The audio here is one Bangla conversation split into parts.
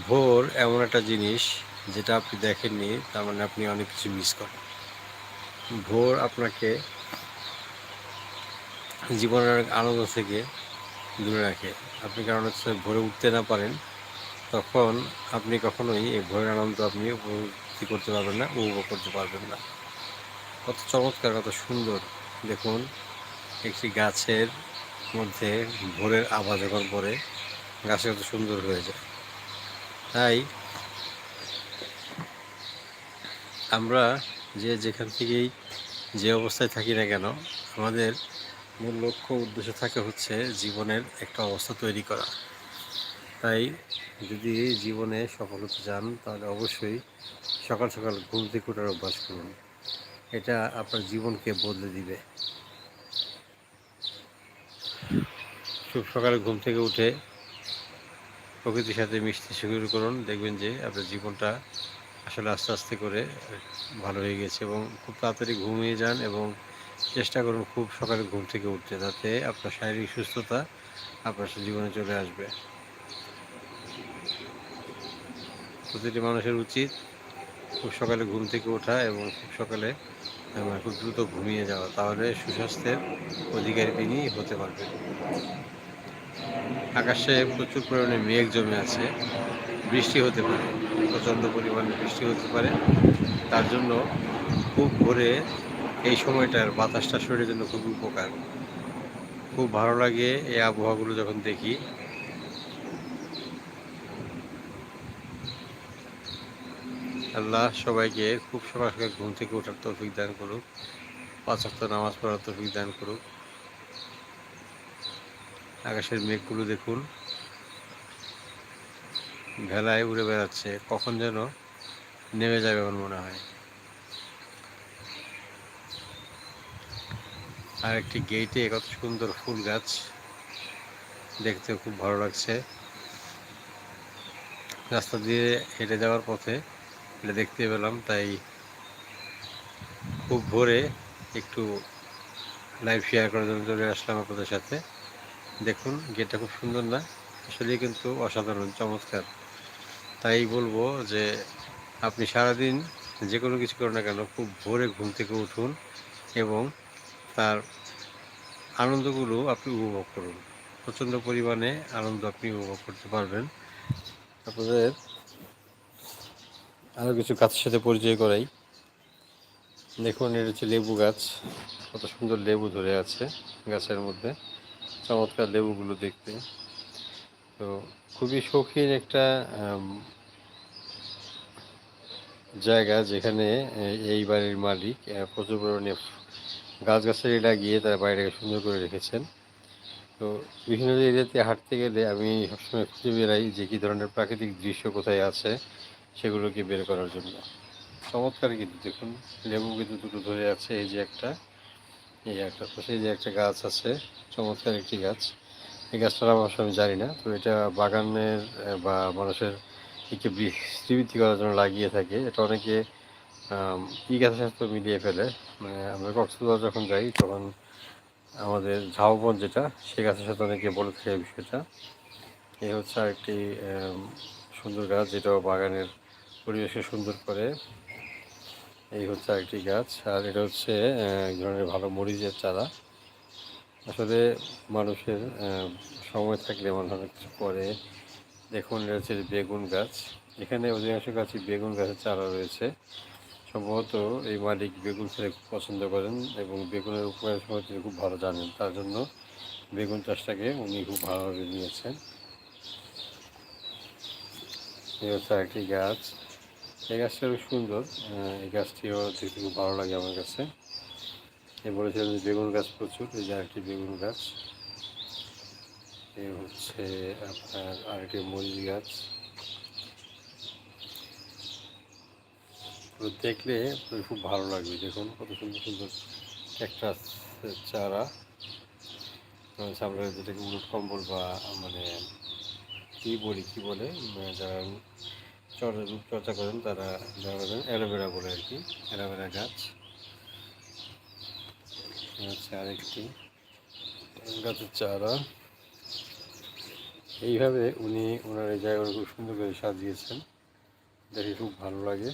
ভোর এমন একটা জিনিস যেটা আপনি দেখেননি, তার মানে আপনি অনেক কিছু মিস করেন। ভোর আপনাকে জীবনের অনেক আনন্দ থেকে দূরে রাখে। আপনি কারণ হচ্ছে ভোরে উঠতে না পারেন, তখন আপনি কখনোই এই ভোরের আনন্দ আপনি উপলব্ধি করতে পারবেন না, উপভোগ করতে পারবেন না। কত চমৎকার, কত সুন্দর। দেখুন, একটি গাছের মধ্যে ভোরের আভা যখন পড়ে গাছে কত সুন্দর হয়ে যায়। তাই আমরা যে যেখান থেকেই যে অবস্থায় থাকি না কেন, আমাদের মূল লক্ষ্য উদ্দেশ্য থাকে হচ্ছে জীবনের একটা অবস্থা তৈরি করা। তাই যদি জীবনে সফল হতে চান, তাহলে অবশ্যই সকাল সকাল ঘুম থেকে ওঠার অভ্যাস করুন। এটা আপনার জীবনকে বদলে দিবে। খুব সকালে ঘুম থেকে উঠে প্রকৃতির সাথে মিশতে শুরু করুন, দেখবেন যে আপনার জীবনটা আসলে আস্তে আস্তে করে ভালো হয়ে গেছে এবং খুব তাড়াতাড়ি ঘুমিয়ে যান এবং চেষ্টা করুন খুব সকালে ঘুম থেকে উঠতে যাতে আপনার শারীরিক সুস্থতা আপনার জীবনে চলে আসবে। প্রতিটি মানুষের উচিত খুব সকালে ঘুম থেকে ওঠা এবং খুব সকালে মানে খুব দ্রুত ঘুমিয়ে যাওয়া, তাহলে সুস্বাস্থ্যের অধিকারী তিনি হতে পারবেন। আকাশে প্রচুর পরিমাণে মেঘ জমে আছে। বৃষ্টি হতে পারে, প্রচণ্ড পরিমাণে বৃষ্টি হতে পারে। তার জন্য খুব ভোরে এই সময়টার বাতাসটা শরীরের জন্য খুব উপকার। খুব ভালো লাগে এই আবহাওয়াগুলো যখন দেখি। আল্লাহ সবাইকে খুব সকাল সকাল ঘুম থেকে ওঠার তৌফিক দান করুক, পাঁচ নামাজ পড়ার তৌফিক দান করুক। আকাশের মেঘগুলো দেখুন। ভেলায় উড়ে বেড়াচ্ছে। কখন যেন নেমে যাবে আমার মনে হয়। আর একটি গেইটে কত সুন্দর ফুল গাছ। দেখতে খুব ভালো লাগছে। রাস্তা দিয়ে হেঁটে যাওয়ার পথে এটা দেখতে পেলাম, তাই খুব ভোরে একটু লাইভ শেয়ার করার জন্য চলে আসলাম আপনাদের সাথে। দেখুন, গেটটা খুব সুন্দর না? আসলে কিন্তু অসাধারণ, চমৎকার। তাই বলব যে আপনি সারাদিন যে কোনো কিছু করেন না কেন, খুব ভোরে ঘুম থেকে উঠুন এবং তার আনন্দগুলো আপনি উপভোগ করুন। প্রচণ্ড পরিমাণে আনন্দ আপনি উপভোগ করতে পারবেন। আপনাদের আরও কিছু গাছের সাথে পরিচয় করাই। দেখুন, এটা হচ্ছে লেবু গাছ। কত সুন্দর লেবু ধরে আছে গাছের মধ্যে। চমৎকার লেবুগুলো দেখতে। তো খুবই শৌখিন একটা জায়গা যেখানে এই বাড়ির মালিক প্রচুর পরিমাণে গাছগাছালি লাগিয়ে তারা বাড়িটাকে সুন্দর করে রেখেছেন। তো বিভিন্ন এরিয়াতে হাঁটতে গেলে আমি সবসময় খুঁজে বেড়াই যে কী ধরনের প্রাকৃতিক দৃশ্য কোথায় আছে সেগুলোকে বের করার জন্য। চমৎকার কিন্তু দেখুন, লেবু কিন্তু দুটো ধরে আছে, এই যে একটা। এই একটা পাশে যে একটা গাছ আছে, চমৎকার একটি গাছ। এই গাছটার অবশ্য আমি জানি না তো এটা বাগানের বা মানুষের একে বৃষ্টিবৃদ্ধি করার জন্য লাগিয়ে থাকে। এটা অনেকে ই গাছের সাথে মিলিয়ে ফেলে। মানে আমরা কক্সবাজার যখন যাই, তখন আমাদের ঝাউবন যেটা, সে গাছের সাথে অনেকে বলে থাকে বিষয়টা। এই হচ্ছে আরেকটি সুন্দর গাছ যেটা বাগানের পরিবেশকে সুন্দর করে এই হচ্ছে আরেকটি গাছ, আর এটা হচ্ছে এক ধরনের ভালো মরিচের চারা। আসলে মানুষের সময় থাকলে মানুষ অনেক কিছু করে। দেখুন, এটা হচ্ছে বেগুন গাছ। এখানে অধিকাংশ গাছই বেগুন গাছের চারা রয়েছে। সম্ভবত এই মালিক বেগুন খেতে খুব পছন্দ করেন এবং বেগুনের উপকারের সময় তিনি খুব ভালো জানেন। তার জন্য বেগুন চাষটাকে উনি খুব ভালোভাবে নিয়েছেন। এই হচ্ছে একটি গাছ। এই গাছটা খুব সুন্দর। এই গাছটিও দেখতে খুব ভালো লাগে আমার কাছে। এ বলেছিলাম যে বেগুন গাছ প্রচুর, এই যে আরেকটি বেগুন গাছ। এ হচ্ছে আপনার আরেকটি মরিচ গাছ। দেখলে খুব ভালো লাগবে, দেখুন, কত সুন্দর সুন্দর একটা চারা। আমরা যেটাকে উলট কম্বল বা মানে কী বলি, কী বলে? যারা চর্চা রূপচর্চা করেন, তারা যারা করেন অ্যালোভেরা বলে আর কি, অ্যালোভেরা গাছ। হচ্ছে আরেকটি গাছের চারা। এইভাবে উনি ওনার এই জায়গাগুলো খুব সুন্দর করে সাজিয়েছেন। দেখে খুব ভালো লাগে।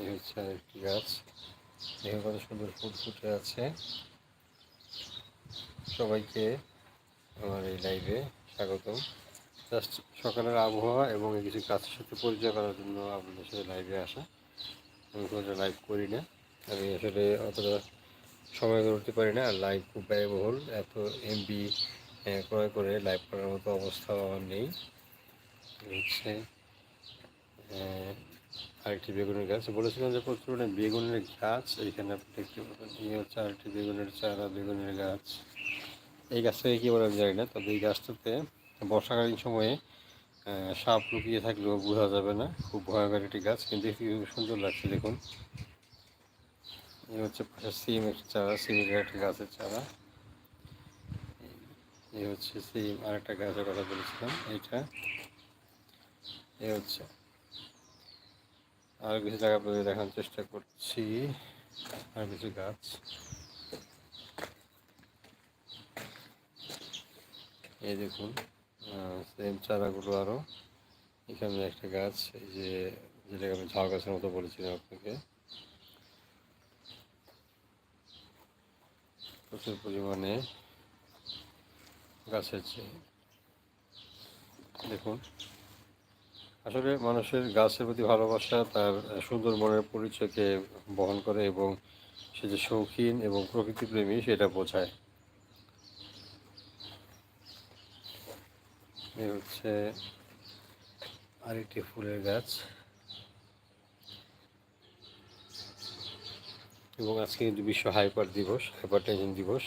এই হচ্ছে আরেকটি গাছ। দেখে কত সুন্দর ফুল ফুটে আছে। সবাইকে আমার এই লাইভে স্বাগতম। জাস্ট সকালের আবহাওয়া এবং কিছু গাছের সাথে পরিচয় করার জন্য আপনাদের সাথে লাইভে আসা। আমি কোনো লাইভ করি না। আমি আসলে অতটা সময় করে উঠতে পারি না। আর লাইভ খুব ব্যয়বহুল। এত এমবি ক্রয় করে লাইভ করার মতো অবস্থা আমার নেই। হচ্ছে আরেকটি বেগুনের গাছ। বলেছিলাম যে প্রচুর বেগুনের গাছ। এইখানে আপনি দেখতে পাবেন, এই হচ্ছে আরেকটি বেগুনের চারা, বেগুনের গাছ। এই গাছটাকে কী বলে জানি না, তবে এই গাছটাতে বর্ষাকালীন সময়ে সাপ লুকিয়ে থাকলেও বোঝা যাবে না। খুব ভয়ঙ্কর একটি গাছ, কিন্তু খুব সুন্দর লাগছে দেখুন। এই হচ্ছে পাশে সিম একটা চারা, সিমের একটা গাছের চারা। এই হচ্ছে সিম, আরেকটা গাছের কথা বলেছিলাম, এইটা। এই হচ্ছে। আর কিছু জায়গা আপনাদের দেখানোর চেষ্টা করছি। আর কিছু গাছ। এই দেখুন। সেম চারাগুলো আরও এখানে একটা গাছ, এই যে, যেটাকে আমি ঝাউ গাছের মতো বলেছিলাম আপনাকে। প্রচুর পরিমাণে গাছের চেয়ে দেখুন, আসলে মানুষের গাছের প্রতি ভালোবাসা, তার সুন্দর মনের পরিচয়কে বহন করে এবং সে যে শৌখিন এবং প্রকৃতিপ্রেমী, সেটা বোঝায়। এই হচ্ছে আরেকটি ফুলের গাছ। এবং আজকে কিন্তু বিশ্ব হাইপার দিবস, হাইপার টেনশন দিবস।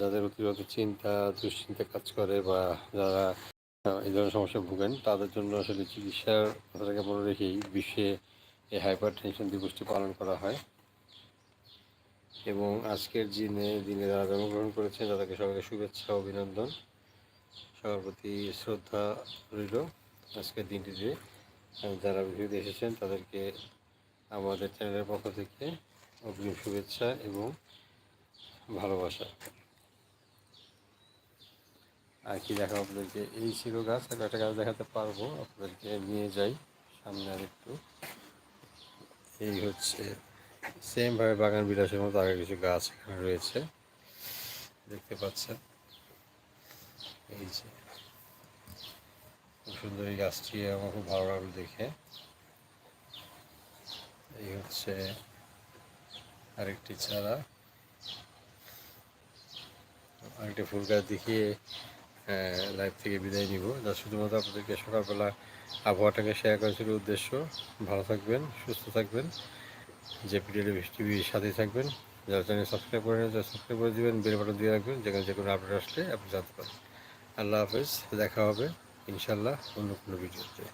যাদের অতিরিক্ত চিন্তা, দুশ্চিন্তা কাজ করে বা যারা এই ধরনের সমস্যায় ভুগেন, তাদের জন্য আসলে চিকিৎসার কথাটাকে মনে রেখেই বিশ্বে এই হাইপার টেনশন দিবসটি পালন করা হয়। এবং আজকের দিনে দিনে যারা জন্মগ্রহণ করেছেন, তাদেরকে সবাইকে শুভেচ্ছা, অভিনন্দন। সবার প্রতি শ্রদ্ধা রইল আজকের দিনটিতে যারা ভিডিওতে এসেছেন, তাদেরকে আমাদের চ্যানেলের পক্ষ থেকে অগ্রিম শুভেচ্ছা এবং ভালোবাসা। আর কি দেখাবো আপনাদেরকে? এই ছিল গাছ, আর একটা গাছ দেখাতে পারব। আপনাদেরকে নিয়ে যাই সামনে আর একটু এই হচ্ছে সেমভাবে বাগান বিলাসের মতো আগে কিছু গাছ এখানে রয়েছে। দেখতে পাচ্ছেন। এই যে। খুব সুন্দর এই গাছটি আমার খুব ভালো লাগল দেখে। এই হচ্ছে আরেকটি চারা। আরেকটি ফুল গাছ দেখিয়ে লাইভ থেকে বিদায় নিব। যা শুধুমাত্র আপনাদেরকে সকালবেলা আবহাওয়াটাকে শেয়ার করার ছিল উদ্দেশ্য। ভালো থাকবেন, সুস্থ থাকবেন। যে পিডিএল টিভির সাথেই থাকবেন। যারা চ্যানেল সাবস্ক্রাইব করে নেন তারা সাবস্ক্রাইব করে দেবেন। বেল বাটন দিয়ে রাখবেন। যেখানে যে কোনো আপডেট আসলে আপনি জানতে পারেন আল্লাহ হাফেজ দেখা হবে ইনশাল্লাহ অন্য কোনো ভিডিওতে।